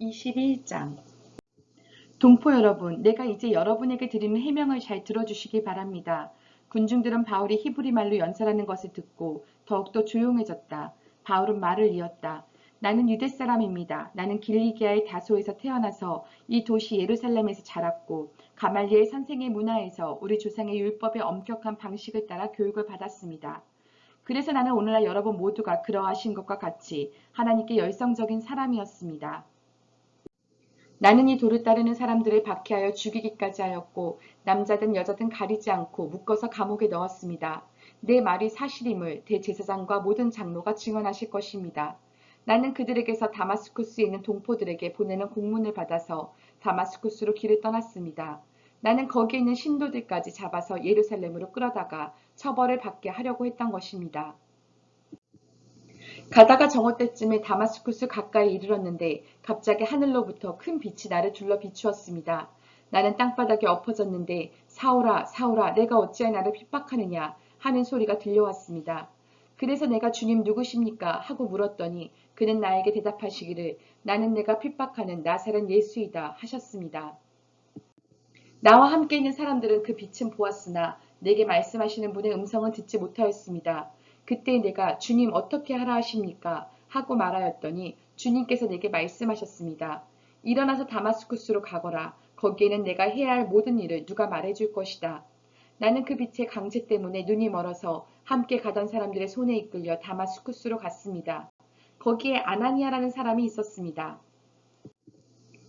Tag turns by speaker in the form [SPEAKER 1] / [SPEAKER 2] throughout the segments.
[SPEAKER 1] 21장 동포 여러분, 내가 이제 여러분에게 드리는 해명을 잘 들어주시기 바랍니다. 군중들은 바울이 히브리 말로 연설하는 것을 듣고 더욱더 조용해졌다. 바울은 말을 이었다. 나는 유대 사람입니다. 나는 길리기아의 다소에서 태어나서 이 도시 예루살렘에서 자랐고 가말리엘 선생의 문화에서 우리 조상의 율법의 엄격한 방식을 따라 교육을 받았습니다. 그래서 나는 오늘날 여러분 모두가 그러하신 것과 같이 하나님께 열성적인 사람이었습니다. 나는 이 도를 따르는 사람들을 박해하여 죽이기까지 하였고 남자든 여자든 가리지 않고 묶어서 감옥에 넣었습니다. 내 말이 사실임을 대제사장과 모든 장로가 증언하실 것입니다. 나는 그들에게서 다마스쿠스에 있는 동포들에게 보내는 공문을 받아서 다마스쿠스로 길을 떠났습니다. 나는 거기에 있는 신도들까지 잡아서 예루살렘으로 끌어다가 처벌을 받게 하려고 했던 것입니다. 가다가 정오 때쯤에 다마스쿠스 가까이 이르렀는데 갑자기 하늘로부터 큰 빛이 나를 둘러 비추었습니다. 나는 땅바닥에 엎어졌는데 사울아 사울아 내가 어찌하여 나를 핍박하느냐 하는 소리가 들려왔습니다. 그래서 내가 주님 누구십니까 하고 물었더니 그는 나에게 대답하시기를 나는 내가 핍박하는 나사렛 예수이다 하셨습니다. 나와 함께 있는 사람들은 그 빛은 보았으나 내게 말씀하시는 분의 음성은 듣지 못하였습니다. 그때 내가 주님 어떻게 하라 하십니까? 하고 말하였더니 주님께서 내게 말씀하셨습니다. 일어나서 다마스쿠스로 가거라. 거기에는 내가 해야 할 모든 일을 누가 말해줄 것이다. 나는 그 빛의 강제 때문에 눈이 멀어서 함께 가던 사람들의 손에 이끌려 다마스쿠스로 갔습니다. 거기에 아나니아라는 사람이 있었습니다.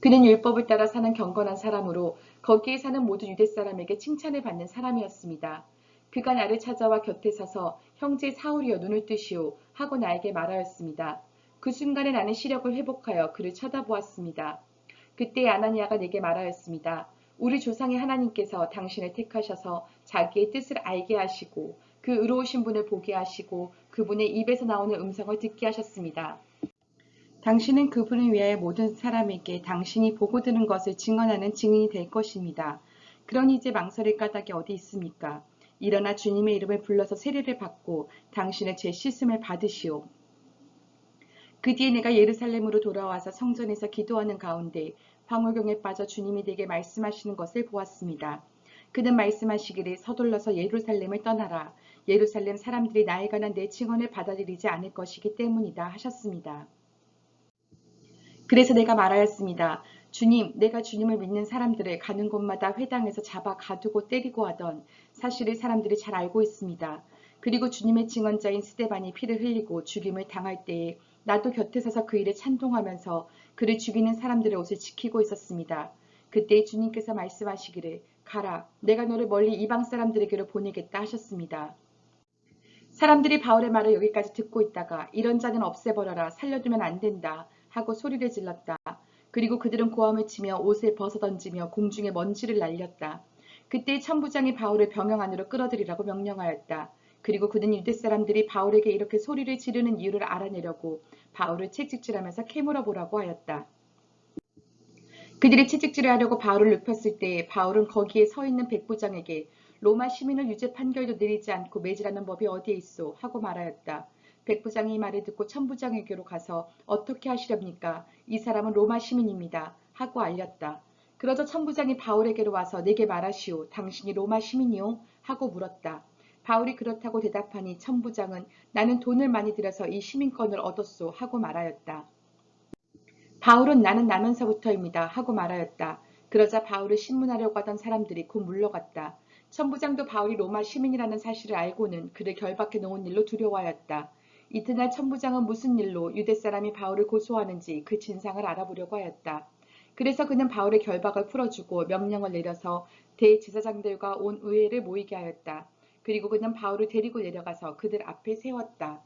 [SPEAKER 1] 그는 율법을 따라 사는 경건한 사람으로 거기에 사는 모든 유대 사람에게 칭찬을 받는 사람이었습니다. 그가 나를 찾아와 곁에 서서 형제 사울이여 눈을 뜨시오 하고 나에게 말하였습니다. 그 순간에 나는 시력을 회복하여 그를 쳐다보았습니다. 그때 아나니아가 내게 말하였습니다. 우리 조상의 하나님께서 당신을 택하셔서 자기의 뜻을 알게 하시고 그 의로우신 분을 보게 하시고 그분의 입에서 나오는 음성을 듣게 하셨습니다. 당신은 그분을 위하여 모든 사람에게 당신이 보고 들은 것을 증언하는 증인이 될 것입니다. 그러니 이제 망설일 까닭이 어디 있습니까? 일어나 주님의 이름을 불러서 세례를 받고 당신의 죄 씻음을 받으시오. 그 뒤에 내가 예루살렘으로 돌아와서 성전에서 기도하는 가운데 황홀경에 빠져 주님이 내게 말씀하시는 것을 보았습니다. 그는 말씀하시기를 서둘러서 예루살렘을 떠나라. 예루살렘 사람들이 나에 관한 내 증언을 받아들이지 않을 것이기 때문이다 하셨습니다. 그래서 내가 말하였습니다. 주님, 내가 주님을 믿는 사람들을 가는 곳마다 회당에서 잡아 가두고 때리고 하던 사실을 사람들이 잘 알고 있습니다. 그리고 주님의 증언자인 스테반이 피를 흘리고 죽임을 당할 때에 나도 곁에 서서 그 일에 찬동하면서 그를 죽이는 사람들의 옷을 지키고 있었습니다. 그때 주님께서 말씀하시기를 가라, 내가 너를 멀리 이방 사람들에게로 보내겠다 하셨습니다. 사람들이 바울의 말을 여기까지 듣고 있다가 이런 자는 없애버려라, 살려두면 안 된다 하고 소리를 질렀다. 그리고 그들은 고함을 치며 옷을 벗어던지며 공중에 먼지를 날렸다. 그때 천부장이 바울을 병영 안으로 끌어들이라고 명령하였다. 그리고 그는 유대 사람들이 바울에게 이렇게 소리를 지르는 이유를 알아내려고 바울을 채찍질하면서 캐물어 보라고 하였다. 그들이 채찍질을 하려고 바울을 눕혔을 때 바울은 거기에 서 있는 백부장에게 로마 시민을 유죄 판결도 내리지 않고 매질하는 법이 어디에 있소 하고 말하였다. 백부장이 이 말을 듣고 천부장에게로 가서 어떻게 하시렵니까? 이 사람은 로마 시민입니다. 하고 알렸다. 그러자 천부장이 바울에게로 와서 내게 말하시오. 당신이 로마 시민이오? 하고 물었다. 바울이 그렇다고 대답하니 천부장은 나는 돈을 많이 들여서 이 시민권을 얻었소 하고 말하였다. 바울은 나는 나면서부터입니다 하고 말하였다. 그러자 바울을 신문하려고 하던 사람들이 곧 물러갔다. 천부장도 바울이 로마 시민이라는 사실을 알고는 그를 결박해 놓은 일로 두려워하였다. 이튿날 천부장은 무슨 일로 유대 사람이 바울을 고소하는지 그 진상을 알아보려고 하였다. 그래서 그는 바울의 결박을 풀어주고 명령을 내려서 대제사장들과 온 의회를 모이게 하였다. 그리고 그는 바울을 데리고 내려가서 그들 앞에 세웠다.